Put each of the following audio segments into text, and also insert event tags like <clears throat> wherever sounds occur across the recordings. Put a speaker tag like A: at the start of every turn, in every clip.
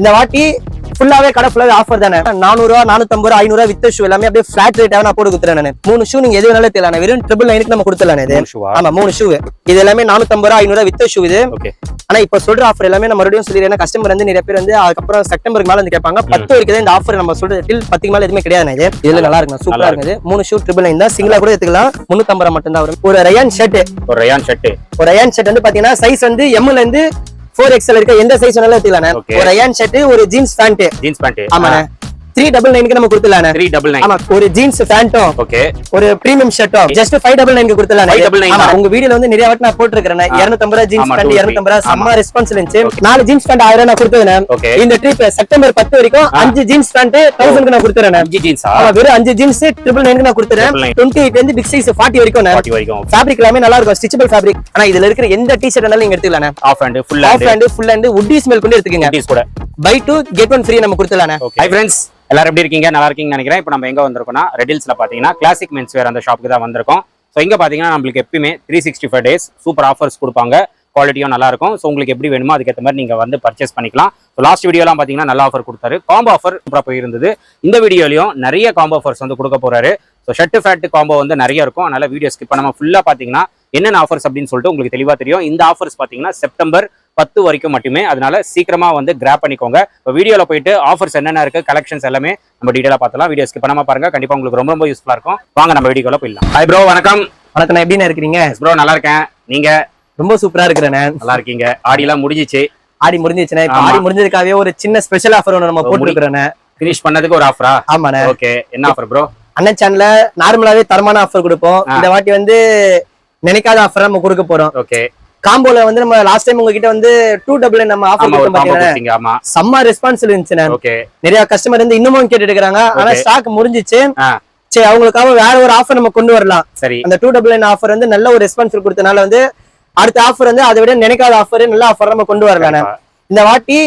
A: இந்த வாட்டி ஃபுல்லாவே கடை ஃபுல்லாவே ஆஃபர் தானே. நானூறு ரூபா நானூத்தம்பது ரூபா ஐநூறு வித் ஷூ எல்லாமே அப்படியே ஃபிளாட் ரேட்டாக நான் போட்டு கொடுத்துறேன் நான். மூணு ஷூ நீங்க எது வேணாலும் தெரியல வெறும் ட்ரிபிள் நைனுக்கு நம்ம கொடுத்துடலாம் இது? ஆமா மூணு ஷூ இது எல்லாமே நானூத்தம்பது ரூபா ஐநூறு வித் ஷூ இது. ஆனா இப்ப சொல்ற ஆஃபர் எல்லாமே நான் மறுபடியும் சொல்லிடுறேன். கஸ்டமர் வந்து நிறைய பேர் வந்து அதுக்கப்புறம் செப்டம்பருக்கு மேல வந்து கேட்பாங்க. பத்து வரைக்கும் இந்த ஆஃபர் நம்ம சொல்றது டில் பத்துக்கு மேல எதுவுமே கிடையாது இது. இதுல நல்லா இருக்கு சூப்பரா இருக்குது. மூணு ஷூ ட்ரிபிள் நைன் தான். சிங்கிளா கூட எடுத்துக்கலாம். முன்னூத்தம்பது ரூபா மட்டும் தான் வரும். ஒரு ரயான் ஷர்ட்
B: ஒரு ரயான் ஷர்ட்
A: ஒரு ரயான் ஷர்ட் வந்து பாத்தீங்கன்னா சைஸ் வந்து எம்ல இருந்து ஃபோர் எக்ஸ்எல் இருக்க எந்த சைஸ் வேணாலும் எடுத்துக்கலாம். ஒரு ரயான் ஷர்ட் ஒரு ஜீன்ஸ் பேண்ட்
B: ஜீன்ஸ் பேண்ட்
A: ஆமாண்ணே. த்ரீ டபுள் நைனுக்கு நம்ம கொடுத்துலாம்
B: த்ரீ டபுள் நைன்
A: ஒரு ஜீன்ஸ் பேண்ட்டும்
B: ஓகே
A: ஒரு பிரீமியம் ஷர்ட்டும் ஜஸ்ட் ஃபைவ் டபுள் நைனுக்கு கொடுத்துலாம்
B: 599
A: ஆமா உங்க வீடியோல வந்து நிறைய வாட்டி நான் போட்டிருக்கிறேன் இருநூத்தம்பது ரூபா ஜீன்ஸ் பேண்ட் இருநூத்தம்பது ரூபா. செம்ம ரெஸ்பான்ஸ் இருந்துச்சு. நாலு ஜீன்ஸ் பேண்ட் ஆயிரம் நான்
B: Okay.
A: இந்த ட்ரிப் செப்டம்பர் பத்து வரைக்கும் அஞ்சு ஜீன்ஸ் பேண்ட் தௌசண்ட்க்கு நான் கொடுத்துறேன்
B: அஞ்சு ஜீன்ஸா
A: ஆமா வெறும் அஞ்சு ஜீன்ஸ் ட்ரிபிள் நைனுக்கு நான் கொடுத்துறேன்.
B: 999.
A: டுவெண்ட்டி எயிட் இருந்து பிக் சைஸ் ஃபார்ட்டி வரைக்கும்
B: வரைக்கும்.
A: ஃபேப்ரிக் எல்லாமே நல்லா இருக்கும். ஸ்டிச்சபிள் ஃபேப்ரிக் ஆனா இதுல இருக்கிற எந்த டி ஷர்ட் நீங்க எடுத்துக்கலாம்
B: half hand full hand
A: full hand woody smell கொண்டு எடுத்துக்கங்க. Buy two get one free நம்ம கொடுத்துலாம்
B: ஓகே ஹை ஃப்ரெண்ட்ஸ் எல்லாரும் எப்படி இருக்கீங்க? நல்லா இருக்கீங்கன்னு நினைக்கிறேன். இப்போ நம்ம எங்க வந்திருக்கோம்னா ரெடில்ஸ்ல பாத்தீங்கன்னா கிளாசிக் மென்ஸ் வேர் அந்த ஷாப்புக்கு தான் வந்திருக்கோம். ஸோ இங்க பாத்தீங்கன்னா நம்மளுக்கு எப்பயுமே three sixty five days super offers கொடுப்பாங்க குவாலிட்டியும் நல்லா இருக்கும். ஸோ உங்களுக்கு எப்படி வேணுமோ அதுக்கேற்ற மாதிரி நீங்க வந்து பர்ச்சேஸ் பண்ணிக்கலாம். ஸோ லாஸ்ட் வீடியோலாம் பாத்தீங்கன்னா நல்ல ஆஃபர் கொடுத்தாரு. காம்போ ஆஃபர் சூப்பராக போயிருந்தது. இந்த வீடியோலயும் நிறைய காம்போ ஆஃபர்ஸ் வந்து கொடுக்க போறாரு. ஸோ ஷர்ட் ஃபேட் காம்போ வந்து நிறைய இருக்கும். அதனால வீடியோ ஸ்கிப் பண்ணாம ஃபுல்லா பாத்தீங்கன்னா என்னென்ன ஆஃபர்ஸ் அப்படின்னு சொல்லிட்டு உங்களுக்கு தெளிவா தெரியும். இந்த ஆஃபர்ஸ் பாத்தீங்கன்னா செப்டம்பர் பத்து வரைக்கும் மட்டுமே அதனால சீக்கிரமா வந்து கிராப் பண்ணிக்கோங்க. இப்போ வீடியோல போயிட்டு ஆஃபர்ஸ் என்னென்ன இருக்கு கலெக்ஷன்ஸ் எல்லாமே நம்ம டீடைலா பார்த்தலாம் வீடியோ ஸ்கிப் பண்ணாம பாருங்க. கண்டிப்பா உங்களுக்கு ரொம்ப ரொம்ப யூஸ்ஃபுல்லா இருக்கும். வாங்க நம்ம வீடியோல போயிடலாம். ஹாய் ப்ரோ வணக்கம்.
A: வணக்கம் நான் எப்படிண்ணா இருக்கிறீங்க?
B: ப்ரோ நல்லா இருக்கேன். நீங்க?
A: ரொம்ப சூப்பரா இருக்கிறேன்
B: நல்லா இருக்கீங்க. ஆடி எல்லாம் முடிஞ்சிச்சு.
A: ஆடி முடிஞ்சிச்சுண்ணே. ஆடி முடிஞ்சதுக்காகவே ஒரு சின்ன ஸ்பெஷல் ஆஃபர் ஒன்று நம்ம போட்டுருக்கிறேன்
B: ஃபினிஷ் பண்ணதுக்கு ஒரு ஆஃபரா
A: ஆமாண்ணே.
B: ஓகே என்ன ஆஃபர் ப்ரோ
A: அண்ணன் சேனல்ல நார்மலாவே தரமான ஆஃபர் கொடுப்போம். இந்த வாட்டி வந்து நினைக்காத ஆஃபர் நம்ம கொடுக்க போறோம்.
B: ஓகே
A: காம்போல வந்து நம்ம லாஸ்ட் டைம் உங்ககிட்ட வந்து டூ டபுள் நம்ம ஆஃபர் கொடுத்தோம் பாத்தீங்கன்னா செம்ம ரெஸ்பான்ஸ் இருந்துச்சுண்ணே நிறைய கஸ்டமர் வந்து இன்னமும் கேட்டுட்டு இருக்காங்க ஆனா. ஸ்டாக் முடிஞ்சிச்சு சரி அவங்களுக்காக வேற ஒரு ஆஃபர் நம்ம கொண்டு வரலாம்.
B: சரி.
A: அந்த டூ டபுள் நைன் ஆஃபர் வந்து நல்ல ஒரு ரெஸ்பான்ஸ் கொடுத்தனால வந்து அடுத்த ஆஃபர் வந்து அதை விட நினைக்காத ஆஃபர் நல்ல ஆஃபர் நம்ம கொண்டு வரலாம். இந்த வாட்டி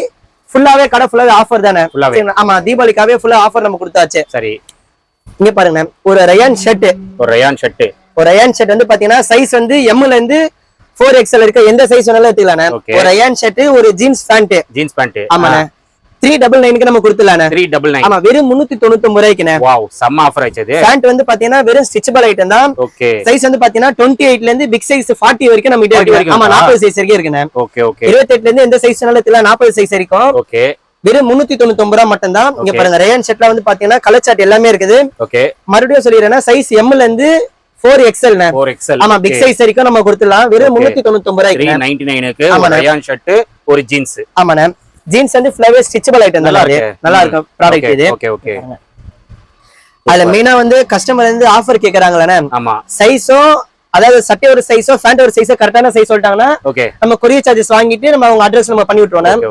A: ஃபுல்லாவே கடை ஃபுல்லாவே ஆஃபர் தானே ஆமா தீபாவளிக்காவே ஃபுல்லா ஆஃபர் நம்ம கொடுத்தாச்சு.
B: சரி.
A: இங்க பாருங்க ஒரு ரயான் ஷர்ட்
B: ஒரு ரயான் ஷர்ட்
A: ஒரு ரயான் ஷர்ட் வந்து பாத்தீங்கன்னா சைஸ் வந்து எம்ல இருந்து ஃபோர் எக்ஸ்எல் இருக்க எந்த சைஸ் வேணாலும் எடுத்துக்கலாம்
B: Okay.
A: ஒரு ரயான் ஷர்ட் ஒரு ஜீன்ஸ் பேண்ட்
B: ஜீன்ஸ் பேண்ட்
A: ஆமாண்ணே. த்ரீ டபுள் நைனுக்கு நம்ம கொடுத்துலாம்
B: த்ரீ டபுள் நைன்
A: ஆமா வெறும் முன்னூத்தி தொண்ணூத்தி ஒன்பது ரூபாய்க்குண்ணே.
B: வாவ் செம்ம ஆஃபர் ஆயிடுச்சு
A: பேண்ட் வந்து பாத்தீங்கன்னா வெறும் ஸ்டிச்சபிள் ஐட்டம் தான்.
B: ஓகே
A: சைஸ் வந்து பாத்தீங்கன்னா டுவெண்ட்டி எயிட்ல இருந்து பிக் சைஸ் ஃபார்ட்டி வரைக்கும் நம்ம
B: 40
A: கிட்ட
B: வரைக்கும்
A: ஆமா? நாற்பது சைஸ் வரைக்கும் இருக்குண்ணே.
B: ஓகே ஓகே
A: இருபத்தி எட்டுல இருந்து எந்த சைஸ் வேணாலும் எடுத்துக்கலாம். நாற்பது சைஸ் வரைக்கும்.
B: ஓகே
A: வெறும் முன்னூத்தி தொண்ணூத்தி ஒன்பது ரூபா மட்டும் தான் இங்க. பாருங்க ரேயன் ஷர்ட்ல வந்து பாத்தீங்கன்னா கலர் சார்ட் எல்லாமே இருக்குது.
B: ஓகே
A: மறுபடியும் சொல்லிடுறேன்னா சைஸ் எம்ல இருந்து ஃபோர் எக்ஸ்எல்
B: ஃபோர் எக்ஸ்எல்
A: ஆமா பிக் சைஸ் வரைக்கும் நம்ம கொடுத்துடலாம். வெறும். முன்னூத்தி தொண்ணூத்தி ஒன்பது ரூபாய்க்கு
B: நைன்டி நைனுக்கு ஒரு
A: ஆமாண்ணே.
B: ரயான் ஷர்ட் ஒரு ஜீன்ஸ்
A: ஆமாண்ணே. ஜீன்ஸ் வந்து ஃபுல்லாவே ஸ்டிச்சபிள் ஐட்டம்
B: நல்லா இருக்கு.
A: நல்லா இருக்கும் ப்ராடக்ட் இது.
B: ஓகே ஓகே
A: அதுல மெயினா வந்து கஸ்டமர் வந்து ஆஃபர் கேக்குறாங்களே
B: ஆமா.
A: சைஸும் அதாவது சட்டை ஒரு சைஸோ பேண்ட் ஒரு சைஸோ கரெக்டான சைஸ் சொல்லிட்டாங்கன்னா நம்ம கொரியர் சார்ஜஸ் வாங்கிட்டு நம்ம அவங்க அட்ரஸ் நம்ம பண்ணி விட்டுருவோம்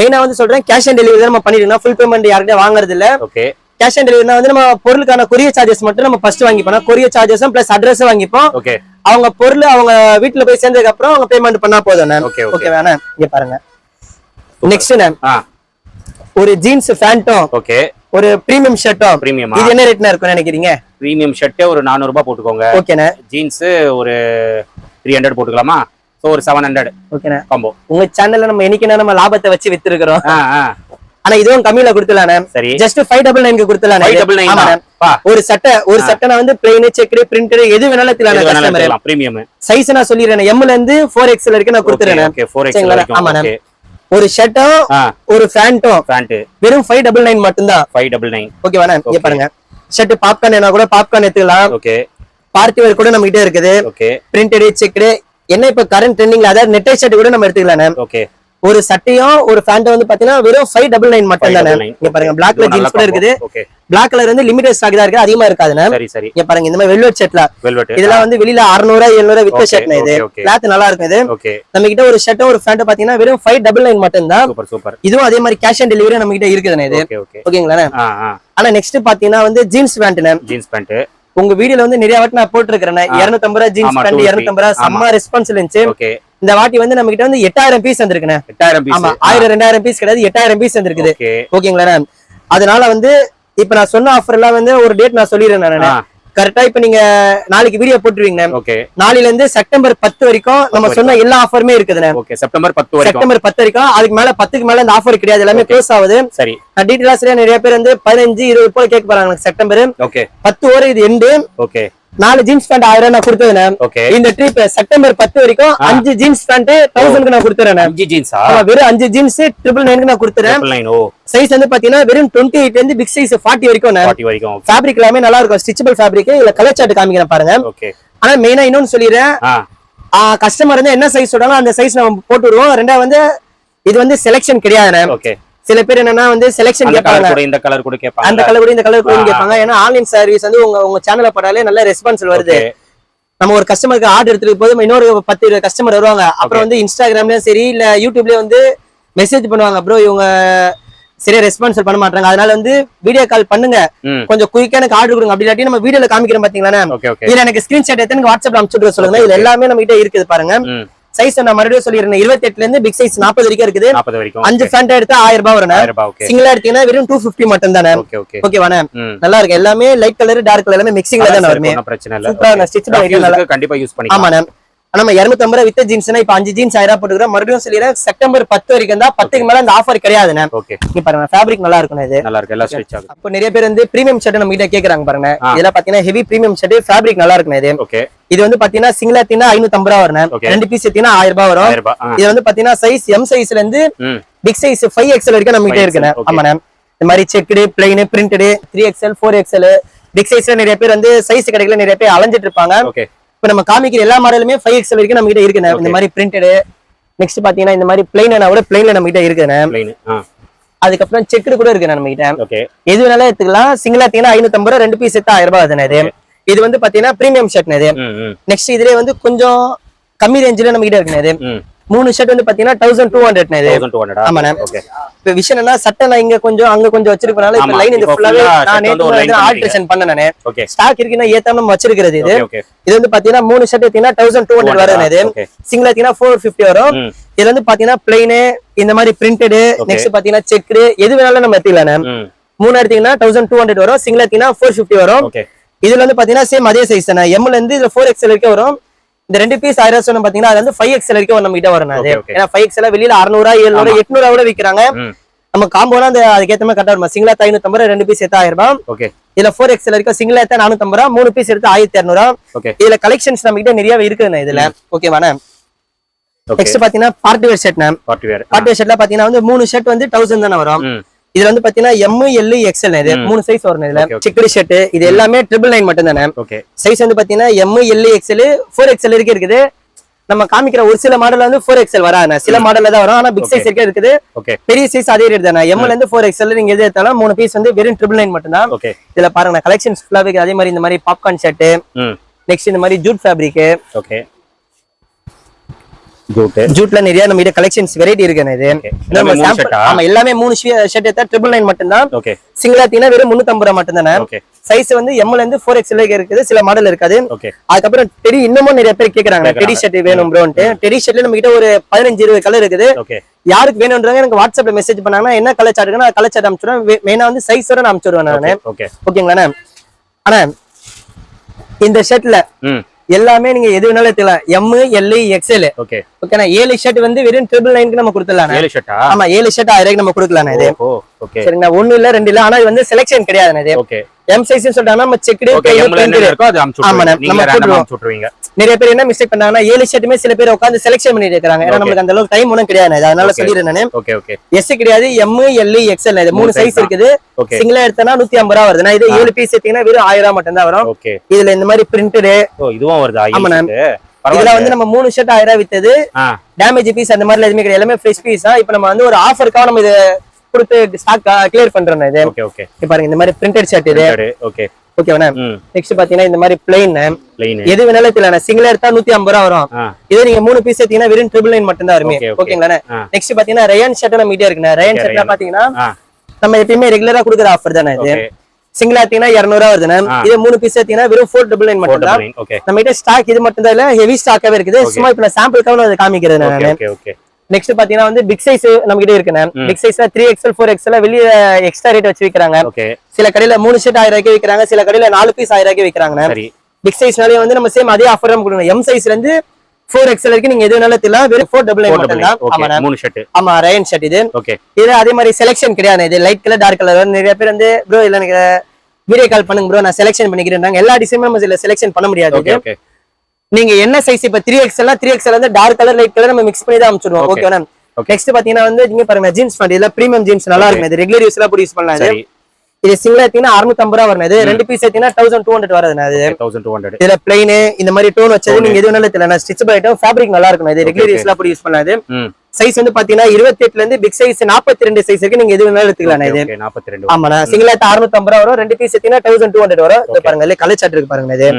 A: மெயினா வந்து சொல்றேன் கேஷ் ஆன் டெலிவரி நம்ம பண்ணிருக்கோம். ஃபுல் பேமெண்ட் யார்கிட்ட வாங்குறது இல்ல
B: ஓகே
A: கேஷ் ஆன் டெலிவரினா வந்து நம்ம பொருளுக்கான கொரியர் சார்ஜஸ் மட்டும் நம்ம ஃபர்ஸ்ட் வாங்கிப்போம். கொரியர் சார்ஜஸும் பிளஸ் அட்ரஸும் வாங்கிப்போம்.
B: ஓகே
A: அவங்க பொருள் அவங்க வீட்டுல போய் சேர்ந்ததுக்கு அப்புறம் அவங்க பேமெண்ட் பண்ணா போதும்
B: Okay, okay.
A: ஓகே வேணா இங்க பாருங்க. நெக்ஸ்ட்
B: ஆ.
A: ஒரு ஜீன்ஸ் பேண்ட்டும்
B: ஓகே
A: ஒரு பிரீமியம் ஷர்ட்டும்
B: பிரீமியமா
A: இது என்ன ரேட்னா இருக்கும்னு நினைக்கிறீங்க?
B: பிரீமியம் ஷர்ட் ஒரு 400 ரூபாய் போட்டுக்கோங்க
A: ஓகேண்ணே
B: ஜீன்ஸ் ஒரு த்ரீ ஹண்ட்ரட் போட்டுக்கலாமா? ஸோ ஒரு செவன் ஹண்ட்ரட்
A: ஓகேண்ணே
B: காம்போ
A: உங்க சேனல்ல நம்ம என்னைக்குன்னா நம்ம லாபத்தை வச்சு வித்துருக்கிறோம். ஆனா இதுவும் கம்மியில கொடுத்துலானே
B: சரி.
A: ஜஸ்ட் ஃபைவ் டபுள் நைன்க்கு கொடுத்துலானே
B: நைன் பா
A: ஒரு சட்டை ஒரு சட்டை வந்து பிளெயின் செக்டு பிரிண்டட் எது வேணாலும்
B: பிரீமியம்
A: சைஸ் நான் சொல்லிடுறேன். எம்ல இருந்து ஃபோர் எக்ஸ்எல் வரைக்கும் நான் கொடுத்துறேன் ஆமாண்ணே. ஒரு ஷர்ட்டும் ஒரு பேண்ட்டும்
B: பேண்ட்
A: வெறும் ஃபைவ் டபுள் நைன் மட்டும்தான்
B: ஃபைவ் டபுள் நைன்
A: ஓகே வேணா இங்க. பாருங்க. ஷர்ட் பாப்கார்ன் என்ன கூட பாப்கார்ன் எடுத்துக்கலாம்.
B: ஓகே
A: பார்ட்டி வேர் கூட நம்ம கிட்ட இருக்குது
B: ஓகே
A: பிரிண்டட் செக்டு என்ன இப்ப கரண்ட் ட்ரெண்டிங்ல அதாவது நெட்டை ஷர்ட் கூட நம்ம எடுத்துக்கலாம்
B: ஓகே
A: ஒரு சட்டையும் ஒரு பேண்ட் வந்து பாத்தீங்கன்னா வெறும் ஃபைவ் டபுள் நைன் மட்டும் தானே. இங்க பாருங்க பிளாக்ல ஜீன்ஸ் கூட இருக்குது. பிளாக் கலர் வந்து லிமிடெட் ஸ்டாக் தான் இருக்கு அதிகமா இருக்காதுண்ணே இங்க பாருங்க இந்த மாதிரி வெல்வெட் ஷர்ட்ல இதெல்லாம் வந்து வெளியில அறுநூறு எழுநூறு வித்த ஷர்ட்னா இது. கிளாத் நல்லா இருக்கும் இது. நம்ம கிட்ட ஒரு ஷர்ட்டும் ஒரு பேண்ட் பாத்தீங்கன்னா வெறும் ஃபைவ் டபுள் நைன் மட்டும் தான். இதுவும் அதே மாதிரி கேஷ் ஆன் டெலிவரி நம்ம கிட்ட இருக்குதுண்ணே இது.
B: ஓகே ஓகே
A: ஓகேங்களா ஆனா நெக்ஸ்ட் பாத்தீங்கன்னா வந்து ஜீன்ஸ் பேண்ட்ண்ணே
B: ஜீன்ஸ் பேண்ட்
A: உங்க வீடியோல வந்து நிறைய வாட்டி நான் போட்டிருக்கிறேன் இருநூத்தம்பது ரூபா ஜீன்ஸ் பேண்ட்
B: 250.
A: இருநூத்தம்பது ரூபா செம்ம ரெஸ்பான்ஸ் இருந்துச்சு. இந்த வாட்டி வந்து நம்ம கிட்ட வந்து எட்டாயிரம் பீஸ் வந்திருக்குண்ணே.
B: எட்டாயிரம் பீஸ்
A: ஆமா ஆயிரம் ரெண்டாயிரம் பீஸ் கிடையாது எட்டாயிரம் பீஸ் வந்திருக்குது.
B: ஓகே.
A: ஓகேங்களா அதனால வந்து இப்ப நான் சொன்ன ஆஃபர் எல்லாம் வந்து ஒரு டேட் நான் சொல்லிடுறேன் நான். கரெக்டா இப்ப நீங்க நாளைக்கு வீடியோ போட்டுருவீங்க நாளையில இருந்து செப்டம்பர் பத்து வரைக்கும் நம்ம சொன்ன எல்லா ஆஃபருமே இருக்குதுண்ணே.
B: ஓகே செப்டம்பர் பத்து
A: செப்டம்பர் பத்து வரைக்கும் அதுக்கு மேல பத்துக்கு மேல இந்த ஆஃபர் கிடையாது எல்லாமே க்ளோஸ் ஆகுது.
B: சரி.
A: டீட்டெயிலா சரியா நிறைய பேர் வந்து பதினஞ்சு இருபது போல கேட்க போறாங்க செப்டம்பர்
B: ஓகே.
A: பத்து ஓவர் இது எண்டு
B: ஓகே.
A: நாலு ஜீன்ஸ் பேண்ட் ஆயிரம் நான் கொடுத்ததுண்ணே.
B: ஓகே
A: இந்த ட்ரிப் செப்டம்பர் பத்து வரைக்கும் அஞ்சு ஜீன்ஸ் பேண்ட் தௌசண்ட்க்கு நான் கொடுத்துறேன்
B: அஞ்சு ஜீன்ஸா
A: வெறும் அஞ்சு ஜீன்ஸ் ட்ரிபிள் நைனுக்கு நான் கொடுத்துறேன். சைஸ் வந்து பாத்தீங்கன்னா வெறும் டுவெண்ட்டி எயிட் இருந்து பிக் சைஸ் ஃபார்ட்டி வரைக்கும்
B: வரைக்கும்
A: ஃபேப்ரிக் எல்லாமே நல்லா இருக்கும். ஸ்டிச்சபிள் ஃபேப்ரிக் இல்ல கலர் சார்ட் காமிக்கிறேன் பாருங்க.
B: ஓகே
A: ஆனா மெயினா இன்னொன்னு சொல்லிடுறேன். கஸ்டமர் வந்து என்ன சைஸ் சொல்றாங்க அந்த சைஸ் நம்ம போட்டு விடுவோம். ரெண்டாவது வந்து இது வந்து செலெக்ஷன் கிடையாதுண்ணே.
B: ஓகே
A: சில பேர் என்னன்னா வந்து செலெக்ஷன்
B: அந்த
A: கேட்பாங்க.
B: இந்த கலர் கூட
A: அந்த
B: கேட்பாங்க
A: கலர் கூட இந்த கலர் கூட. கேட்பாங்க. ஏன்னா ஆன்லைன் சர்வீஸ் வந்து உங்க உங்க சேனல்ல படாலே நல்ல ரெஸ்பான்ஸ் வருது. நம்ம ஒரு கஸ்டமருக்கு ஆர்டர் எடுத்துட்டு போது இன்னொரு பத்து இருபது கஸ்டமர் வருவாங்க. அப்புறம் வந்து இன்ஸ்டாகிராம்லயும் சரி இல்ல யூடியூப்லயும் வந்து மெசேஜ் பண்ணுவாங்க. ப்ரோ இவங்க சரியா ரெஸ்பான்ஸ் பண்ண மாட்டாங்க அதனால வந்து வீடியோ கால் பண்ணுங்க. கொஞ்சம் குயிக்கா எனக்கு ஆர்டர் கொடுங்க. அப்படி இல்லாட்டி நம்ம வீடியோல காமிக்கிறோம் பாத்தீங்களா இதுல எனக்கு ஸ்கிரீன்ஷாட் எடுத்து எனக்கு வாட்ஸ்அப்ல அனுப்பிச்சு சொல்லுங்க. இதுல எல்லாமே நம்ம கிட்ட இருக்குது பாருங்க. சைஸ் நான் மறுபடியும் சொல்லிடுறேன். இருபத்தி எட்டுல இருந்து பிக் சைஸ் நாற்பது வரைக்கும் இருக்குது.
B: நாற்பது வரைக்கும்.
A: அஞ்சு ஃபேண்ட் எடுத்தா ஆயிரம் ரூபாய் வரும் சிங்கிளா எடுத்தீங்கன்னா வெறும் டூ பிப்டி மட்டும் தானே
B: ஓகே ஓகே
A: ஓகேவானே
B: ம்.
A: நல்லா இருக்கு. எல்லாமே லைட் கலர் டார்க் கலர் எல்லாமே மிக்சிங்ல தான் வருமே.
B: பிரச்சனை இல்ல.
A: சூப்பரா ஸ்டிச் பண்ணி
B: கண்டிப்பா யூஸ் பண்ணிக்கலாம்.
A: ஆமாண்ணே. நம்ம இருநூத்தி ஐம்பது வித் ஜீன்ஸ்னா இப்ப அஞ்சு ஜீன்ஸ் ஆயிரம் போட்டுக்கிறோம் மறுபடியும் சொல்லிடுறேன் செப்டம்பர் பத்து வரைக்கும் தான் பத்துக்கு மேல இந்த ஆஃபர் கிடையாதுண்ணே.
B: ஓகே
A: இங்க பாருங்க ஃபேப்ரிக் நல்லா இருக்கும் இது.
B: நல்லா இருக்கு எல்லாம் ஸ்டிச் ஆகுது.
A: அப்போ நிறைய பேர் வந்து பிரீமியம் ஷர்ட் நம்ம கிட்ட கேக்குறாங்க பாருங்க. இதெல்லாம் பாத்தீங்கன்னா ஹெவி பிரீமியம் ஷர்ட் ஃபேப்ரிக் நல்லா இருக்கும் இது.
B: ஓகே
A: இது வந்து பாத்தீங்கன்னா சிங்கிளா தீனா ஐநூத்தி ஐம்பது ரூபா வரும். ரெண்டு பீஸ் எடுத்தீங்கன்னா ஆயிரம் ரூபாய் வரும். இது வந்து பாத்தீங்கன்னா சைஸ் எம் சைஸ்ல இருந்து பிக் சைஸ் ஃபைவ் எக்ஸ்எல் வரைக்கும் நம்ம கிட்ட
B: 5XL,
A: இருக்குண்ணே. ஆமாண்ணே. இந்த மாதிரி checked plain printed three XL four XL big சைஸ்ல நிறைய பேர் வந்து சைஸ் கிடைக்கல நிறைய பேர் அலைஞ்சிட்டு இருப்பாங்க.
B: ஓகே
A: இப்ப நம்ம காமிக்கிற எல்லா மாடலுமே ஃபைவ் எக்ஸ்எல் வரைக்கும் நம்ம கிட்ட இருக்குண்ணே. இந்த மாதிரி பிரிண்டடு நெக்ஸ்ட் பாத்தீங்கன்னா இந்த மாதிரி பிளைனா கூட பிளைன்ல நம்ம கிட்ட இருக்குண்ணே. அதுக்கப்புறம் செக்குடு கூட இருக்குண்ணே நம்ம கிட்ட. எது வேணாலும் எடுத்துக்கலாம். சிங்கிளா எடுத்தீங்கன்னா ஐநூத்தி ஐம்பது ரூபா ரெண்டு பீஸ் எடுத்தா ஆயிரம் ரூபாய் அதுண்ணே இது. இது வந்து பாத்தீங்கன்னா பிரீமியம் ஷர்ட் இது.
B: ம் ம்.
A: நெக்ஸ்ட் இதுலயே வந்து கொஞ்சம் கம்மி ரேஞ்சில நம்ம கிட்ட இருக்குண்ணே மூணு ஷர்ட் வந்து பாத்தீங்கன்னா thousand two hundred
B: two hundred
A: ஆமாண்ணே.
B: ஓகே
A: இப்ப விஷயம் என்னன்னா சட்டை நான் இங்க கொஞ்சம் அங்க கொஞ்சம் வச்சிருக்கனால இப்ப லைன் இது ஃபுல்லாவே நான் நேற்று ஆல்ட்ரேஷன் பண்ண நானு
B: ஓகே
A: ஸ்டாக் இருக்குன்னா ஏத்தாம நம்ம வச்சிருக்கிறது இது. இது வந்து பாத்தீங்கன்னா மூணு ஷர்ட் எடுத்தீங்கன்னா தௌசண்ட் டூ ஹண்ட்ரட் வரும் இது. சிங்கிள் ஃபோர் ஃபிஃப்டி வரும்.
B: ம்.
A: இது வந்து பாத்தீங்கன்னா பிளைனு இந்த மாதிரி பிரிண்டடு. நெக்ஸ்ட் பாத்தீங்கன்னா செக்டு எது வேணாலும் நம்ம எடுத்துக்கலாம் மூணு எடுத்தீங்கன்னா தௌசண்ட் டூ ஹண்ட்ரட் வரும். சிங்கிள் எடுத்தீங்கன்னா ஃபோர் ஃபிஃப்டி வரும். இதுல வந்து பாத்தீங்கன்னா சேம் அதே சைஸ் தானே. எம்ல இருந்து இதுல ஃபோர் எக்ஸ்எல் வரைக்கும் வரும். இந்த ரெண்டு பீஸ் ஆயிரம் சொன்ன பாத்தீங்கன்னா அது வந்து ஃபைவ் எக்ஸ்எல் வரைக்கும் நம்ம கிட்ட வரும் அது. ஏன்னா ஃபைவ் எக்ஸ்எல் வெளியில அறுநூறுவா எழுநூறு எட்நூறுவா கூட விக்கிறாங்க.
B: ம்.
A: நம்ம காம்போனா அந்த அதுக்கேத்த மாதிரி கரெக்டா வரும் சிங்கிளா ஐநூத்தம்பது ரூபா ரெண்டு பீஸ் எடுத்தா ஆயிரம் ரூபாய்.
B: ஓகே
A: இதுல ஃபோர் எக்ஸ்எல் வரைக்கும் சிங்கிளா எடுத்தா நானூத்தம்பது ரூபா மூணு பீஸ் எடுத்தா ஆயிரத்தி இரநூறுவா இதுல கலெக்ஷன்ஸ் நம்ம கிட்ட நிறைய இருக்குதுண்ணே இதுல. ஓகேவாண்ணே
B: ஓகே
A: நெக்ஸ்ட் பாத்தீங்கன்னா party wear shirt
B: party wear
A: party wear ஷர்ட்ல பாத்தீங்கன்னா வந்து மூணு ஷர்ட் வந்து தௌசண்ட் தானே வரும். இதுல வந்து பாத்தீங்கன்னா எம் எல் எக்ஸ்எல் இது மூணு சைஸ் வரும் இதுல. சிக்கடி ஷர்ட் இது எல்லாமே ட்ரிபிள் நைன் மட்டும் தானே சைஸ் வந்து பாத்தீங்கன்னா M L XL four XL வரைக்கும் இருக்குது. நம்ம காமிக்கிற ஒரு சில மாடல் வந்து ஃபோர் எக்ஸ்எல் வராது சில மாடல்ல தான் வரும். ஆனா பிக் சைஸ் வரைக்கும் இருக்குது. பெரிய சைஸ் அதே ரேட் தானே எம்ல இருந்து ஃபோர் எக்ஸ்எல் நீங்க எது எடுத்தாலும் மூணு பீஸ் வந்து வெறும் ட்ரிபிள் நைன் மட்டும் தான். இதுல பாருங்க கலெக்ஷன்ஸ் ஃபுல்லாவே அதே மாதிரி இந்த மாதிரி பாப்கார்ன் ஷர்ட் நெக்ஸ்ட் இந்த மாதிரி ஜூட் ஃபேப்ரிக் ஜூட்ல நிறைய நம்ம கிட்ட கலெக்ஷன்ஸ் வெரைட்டி இருக்குண்ணே இது? ஆமா எல்லாமே மூணு ஷர்ட் எடுத்தா ட்ரிபிள் நைன் மட்டும் தான் சிங்கிளா தீங்கன்னா வெறும் முன்னூத்தம்பது ரூபா மட்டும் தானே சைஸ் வந்து எம்ல இருந்து ஃபோர் எக்ஸ்எல் இருக்குது சில மாடல் இருக்காது. அதுக்கப்புறம் டெடி இன்னமும் நிறைய பேர் கேக்குறாங்க. டெடி ஷர்ட் வேணும் ப்ரோன்ட்டு டெடி ஷர்ட்ல நம்ம கிட்ட ஒரு பதினஞ்சு இருபது கலர் இருக்குது. யாருக்கு வேணும்ன்றாங்க எனக்கு வாட்ஸ்அப்ல மெசேஜ் பண்ணாங்கன்னா என்ன கலர் சார்ட் நான் கலர் சார்ட் அனுப்பிச்சுடுவேன். மெயினா வந்து சைஸோட நான் அனுப்பிச்சுடுவேன் நானு
B: ஓகே
A: ஓகேங்களாண்ணே ஆனா இந்த ஷர்ட்ல எல்லாமே நீங்க எது வேணாலும் எடுத்துக்கலாம். எம் எல் எக்ஸ்எல்
B: ஓகே
A: ஓகேண்ணா ஏழு ஷர்ட் வந்து வெறும் ட்ரிபிள் நைனுக்கு நம்ம கொடுத்துடலாம்
B: ஏழு ஷர்ட்டா
A: ஆமா ஏழு ஷர்ட் ஆயிரம் நம்ம கொடுக்கலாம் இது. சரிங்களா? ஒண்ணு இல்ல ரெண்டு இல்ல. ஆனா இது வந்து செலெக்ஷன் கிடையாது
B: ஓகே
A: எம் சைஸ் சொல்லிட்டாங்கன்னா நம்ம
B: விட்டுருவீங்க.
A: நிறைய பேர் என்ன மிஸ்டேக் பண்ணாங்கன்னா ஏழு ஷர்ட்டுமே சில பேர் உட்காந்து செலெக்ஷன் பண்ணிட்டு இருக்காங்க ஏன்னா. நமக்கு அந்த அளவுக்கு டைம் ஒன்றும் கிடையாது. அதனால. சொல்லிடுறேன் நானு. எஸ் கிடையாது எம் எல் எக்ஸ்எல் இது மூணு சைஸ். இருக்குது. சிங்கிளா எடுத்தனா நூத்தி ஐம்பது ரூபா வருதுன்னா இது ஏழு பீஸ் எடுத்தீங்கன்னா வெறும் ஆயிரம் ரூபாய் மட்டும் தான் வரும் இதுல இந்த மாதிரி பிரிண்டடு
B: இதுவும் வருதா.
A: ஆமா, இதுல வந்து நம்ம மூணு ஷர்ட் ஆயிரம் ரூபாய் வித்தது. டேமேஜ் பீஸ் அந்த மாதிரி எதுவுமே கிடையாது. எல்லாமே ஃப்ரெஷ் பீஸ் தான். இப்போ நம்ம வந்து ஒரு ஆஃபருக்காக நம்ம இது கொடுத்து ஸ்டாக் கிளியர் பண்றோம் இது.
B: ஓகே ஓகே
A: பாருங்க இந்த மாதிரி பிரிண்டட் ஷர்ட் இது.
B: ஓகே
A: ஓகேவா நெக்ஸ்ட் பாத்தீங்கன்னா இந்த மாதிரி பிளைன் எது வேணாலும் தெரியல சிங்கிளா எடுத்தா நூத்தி ஐம்பது ரூபா வரும். இதே நீங்க மூணு பீஸ் எடுத்தீங்கன்னா வெறும் ட்ரிபிள் நைன் மட்டும் தான்? வருமே. ஓகேங்களா. நெக்ஸ்ட் பாத்தீங்கன்னா ரயான் ஷர்ட் நம்ம கிட்டே இருக்குண்ணே ரயான் ஷர்ட்ல. பாத்தீங்கன்னா நம்ம எப்பயுமே ரெகுலரா கொடுக்குற ஆஃபர் தானே இது. சிங்கிளா எடுத்தீங்கன்னா இரநூறுவா வருதுண்ணே
B: ஆ.
A: இதே மூணு பீஸ் எடுத்தீங்கன்னா வெறும் ஃபோர் டபுள் நைன் மட்டும் தான் நம்ம கிட்ட ஸ்டாக் இது மட்டும் தான் இல்ல ஹெவி ஸ்டாக்காவே இருக்குது. சும்மா இப்ப நான் சாம்பிளுக்காக அதை காமிக்கிறது நான். நெக்ஸ்ட் பாத்தீங்கன்னா வந்து பிக் சைஸ் நம்ம கிட்ட இருக்குண்ணே. பிக் சைஸ்ல த்ரீ எக்ஸ்எல் ஃபோர் எக்ஸ்எல் வெளிய எக்ஸ்ட்ரா ரேட் வச்சு விக்கிறாங்க.
B: ஓகே
A: சில கடையில மூணு ஷர்ட் ஆயிரம் ரூபாய்க்கு விக்கிறாங்க சில கடையில நாலு பீஸ் ஆயிரம் ரூபாய்க்கு விக்கிறாங்க
B: சரி.
A: பிக் சைஸ்னாலே வந்து நம்ம சேம் அதே ஆஃபர் தான் கொடுக்கணும். எம் சைஸ்ல இருந்து ஃபோர் எக்ஸ்எல் வரைக்கும் நீங்க எது வேணாலும் தெரியலாம் வெறும் ஃபோர் டபுள் மட்டும் தான்.
B: மூணு ஷர்ட்
A: ஆமா ரயன் ஷர்ட் இது.
B: ஓகே
A: இது அதே மாதிரி செலெக்ஷன் கிடையாது இது லைட் கலர் டார்க் கலர் நிறைய பேர் வந்து ப்ரோ இல்ல எனக்கு வீடியோ கால் பண்ணுங்க ப்ரோ நான் செலெக்ஷன் பண்ணிக்கிறேன் எல்லா டிசைனும் நம்ம செலெக்ஷன் பண்ண முடியாது. நீங்க என்ன சைஸ் இப்ப த்ரீ எக்ஸ்எல் த்ரீ எக்ஸ்எல் வந்து டார்க் கலர் லைட் கலர் நம்ம மிக்ஸ் பண்ணி தான்
B: Okay.
A: Okay ma'am. நெக்ஸ்ட் பாத்தீங்கன்னா வந்து நீங்க பாருங்க ஜீன்ஸ் பேண்ட் இதுல பிரீமியம் ஜீன்ஸ் நல்லா. இருக்கும். இது ரெகுலர் யூஸ்ல போட்டு யூஸ் பண்ணலாம். இது இது சிங்கிள் எடுத்தீங்கன்னா அறுநூத்தம்பது ரூபா வரும். இது ரெண்டு பீஸ் எடுத்தீங்கன்னா தௌசண்ட் டூ ஹண்ட்ரட் வருது அது
B: தௌசண்ட் டூ ஹண்ட்ரட்
A: இதுல பிளைன் இந்த மாதிரி டோன் வச்சது. நீங்க எது வேணாலும் தெரியல ஸ்டிச்சபிள் ஐட்டம் ஃபேப்ரிக் நல்லா இருக்கும் இது ரெகுலர். யூஸ்ல போட்டு யூஸ் பண்ணலாம் இது. சைஸ் வந்து பாத்தீங்கன்னா இருபத்தி எட்டுல இருந்து பிக் சைஸ் நாற்பத்தி ரெண்டு சைஸ் இருக்கு நீங்க எது வேணாலும் எடுத்துக்கலாம் இது.
B: நாற்பத்தி ரெண்டு
A: ஆமாண்ணா. சிங்கிள் எடுத்து அறுநூத்தம்பது ரூபா வரும். ரெண்டு பீஸ் எடுத்தீங்கன்னா தௌசண்ட் டூ ஹண்ட்ரட் வரும். பாருங்க இல்ல கலர் சாட் இருக்கு பாருங்க இது.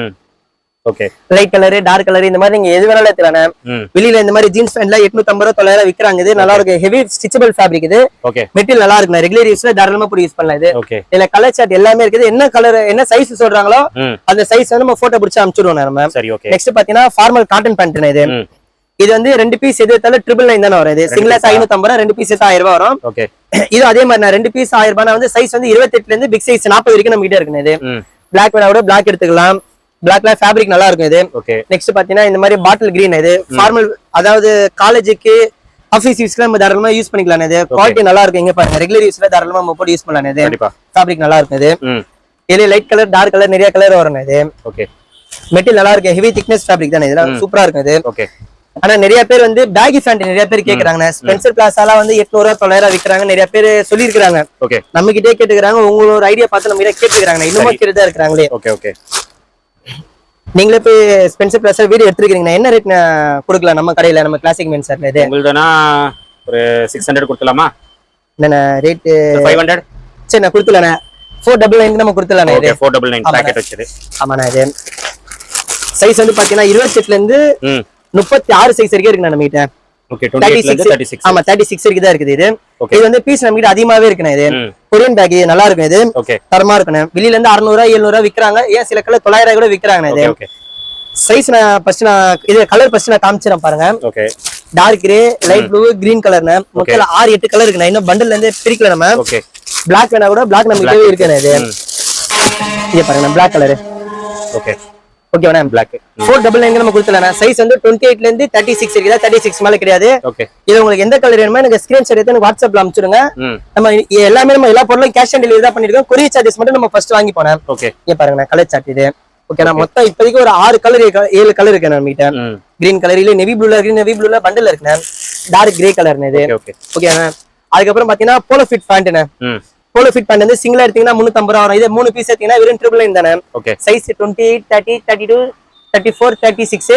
B: Okay
A: light colour dark colour இந்த மாதிரி நீங்க எது வேணாலும் எடுத்துக்கலாம்
B: ம்.
A: வெளியில இந்த மாதிரி ஜீன்ஸ் பேண்ட்ல எட்நூத்தம்பது ரூபா தொள்ளாயிரம் விக்கிறாங்க. இது நல்லா இருக்கு. ஹெவி ஸ்டிச்சபிள் ஃபேப்ரிக் இது. மெட்டீரியல் நல்லா இருக்கு. ரெகுலர் யூஸ்ல தாராளமா போட்டு யூஸ் பண்ணலாம் இது. இதுல கலர் சார்ட் எல்லாமே இருக்குது. என்ன கலர் என்ன சைஸ் சொல்றாங்களோ அந்த சைஸ் வந்து நம்ம போட்டோ பிடிச்சி அனுப்பிச்சிடுவோம் நம்ம நெக்ஸ்ட் பாத்தீங்கன்னா ஃபார்மல் காட்டன் பேண்ட் இது. வந்து ரெண்டு பீஸ் எது எடுத்தாலும் ட்ரிபிள் நைன் தானே வரும் இது. சிங்கிள்
B: piece ஆ?
A: ஐநூத்தம்பது ரூபா ரெண்டு பீஸ் ஆயிரம் ரூபாய் வரும். <clears throat> இது அதே மாதிரி நான் ரெண்டு பீஸ் ஆயிரம் ரூபாய் வந்து சைஸ் வந்து இருபத்தெட்டுல இருந்து பிக் சைஸ் நாற்பது வரைக்கும் நம்ம கிட்ட இருக்கு இது.
B: ம்.
A: பிளாக் வேணா கூட பிளாக் எடுத்துக்கலாம். பிளாக்ல ஃபேப்ரிக் நல்லா இருக்கும் இது.
B: ஓகே
A: நெக்ஸ்ட் பாத்தீங்கன்னா இந்த மாதிரி பாட்டில் கிரீன் இது. ஃபார்மல் அதாவது காலேஜுக்கு ஆஃபீஸ் யூஸ்ல நம்ம தாராளமா யூஸ் பண்ணிக்கலாம் இது. குவாலிட்டி நல்லா இருக்கும் இங்க பாருங்க ரெகுலர் யூஸ்ல தாராளமா நம்ம போட்டு யூஸ் பண்ணலாம் இது. ஃபேப்ரிக் நல்லா இருக்கும் இது. இதுல லைட் கலர் டார்க் கலர் நிறைய கலர் வரும் இது.
B: ஓகே
A: மெட்டீரியல் நல்லா இருக்கு ஹெவி திக்னஸ் ஃபேப்ரிக் தானே இதெல்லாம்? சூப்பரா இருக்கும் இது.
B: ஓகே
A: ஆனா நிறைய பேர் வந்து பேகி பேண்ட் நிறைய பேர் கேக்குறாங்க ஸ்பென்சர் பிளாஸாலாம் வந்து எட்நூறு தொள்ளாயிரம் விக்கிறாங்க. நிறைய பேர் சொல்லியிருக்காங்க
B: ஓகே
A: நம்ம கிட்டே கேட்டுக்கிறாங்க. உங்களோட ஐடியா பார்த்து நம்ம கிட்ட கேட்டுக்கிறாங்க இன்னும் கேட்டுதான் இருக்கிறாங்களே.
B: ஓகே ஓகே
A: நீங்களே போய் ஸ்பென்சர் பிளாஸா வீடியோ எடுத்துருக்கீங்க என்ன ரேட் கொடுக்கலாம் நம்ம கடையில நம்ம கிளாசிக் மென் சார் இது?
B: உங்களுதுனா? ஒரு சிக்ஸ் ஹண்ட்ரட் கொடுத்துலாமா
A: என்னென்ன ரேட்டு
B: ஃபைவ் ஹண்ட்ரட்
A: சரி நான் கொடுத்துலாண்ணே ஃபோர் டபுள் நைன் நம்ம கொடுத்துலாண்ணே இது.
B: ஃபோர் டபுள் நைன் பேக்கெட் வச்சது.
A: ஆமாண்ணா இது. சைஸ் வந்து பாத்தீங்கன்னா இருபத்தெட்டுல இருந்து
B: ம்.
A: முப்பத்தி ஆறு சைஸ் வரைக்கும் இருக்கு நம்ம ஆமா தேர்ட்டி சிக்ஸ் வரைக்கும் தான் இருக்குது இது. இது வந்து பீஸ் நம்ம கிட்ட அதிகமாவே இருக்குண்ணே இது. கொரியன் பேக் நல்லா இருக்கும் இது. தரமா இருக்கணும் வெளியில இருந்து அறுநூறுவா எழுநூறுவா விக்கிறாங்க. ஏன் சில கலர் தொள்ளாயிரம் கூட விக்கிறாங்க இது. சைஸ் நான் ஃபர்ஸ்ட் நான் இது கலர் ஃபர்ஸ்ட் நான் காமிச்சிடறேன் பாருங்க.
B: Okay
A: dark grey light blue green கலர்னு மொத்தம் ஆறு எட்டு கலர் இருக்கு இன்னும் பண்டல்ல இருந்து பிரிக்கல நம்ம.
B: ஓகே
A: பிளாக் வேணா கூட பிளாக் நம்ம இருக்கு இது. பாருங்க பிளாக் கலர்
B: ஓகே
A: ஓகே வேணா
B: பிளாக்
A: ஃபோர் டபுள் நைன் நம்ம கொடுத்துலாம் சைஸ் வந்து டுவெண்ட்டி எயிட்ல இருந்து தேர்ட்டி சிக்ஸ் இருக்குதா? தேர்ட்டி சிக்ஸ் மேல கிடையாது. இது உங்களுக்கு எந்த கலர் வேணுமோ எனக்கு ஸ்கிரீன்ஷாட் எடுத்து எனக்கு வாட்ஸ்அப்ல அனுப்பிச்சிடுங்க.
B: ம்.
A: நம்ம எல்லாமே நம்ம எல்லா பொருளும் கேஷ் ஆன் டெலிவரி தான் பண்ணிருக்கோம் கொரியர் சார்ஜஸ் மட்டும் நம்ம ஃபர்ஸ்ட் வாங்கி போனேன்.
B: ஓகே
A: இங்க பாருங்க நான் கலர் சார்ட் இது ஓகே நான் மொத்தம் இப்போதைக்கு ஒரு ஆறு கலர் ஏழு கலர் இருக்கு நம்ம கிட்ட கிரீன் கலர் இல்ல நெவி ப்ளூல இருக்கு நெவி ப்ளூல பண்டல் இருக்குண்ணே. டார்க் கிரே கலர்னு இது.
B: ஓகே ஓகே
A: ஓகேண்ணே அதுக்கப்புறம் பாத்தீங்கன்னா போலோ ஃபிட் பேண்ட்ண்ணே போலோ ஃபிட் பேண்ட் வந்து சிங்கிளா எடுத்தீங்கன்னா முந்நூத்தம்பது ரூபா வரும். இதே மூணு பீஸ் எடுத்தீங்கன்னா வெறும் ட்ரிபிள் நைன் தானே?
B: Okay
A: size twenty thirty thirty two thirty four thirty six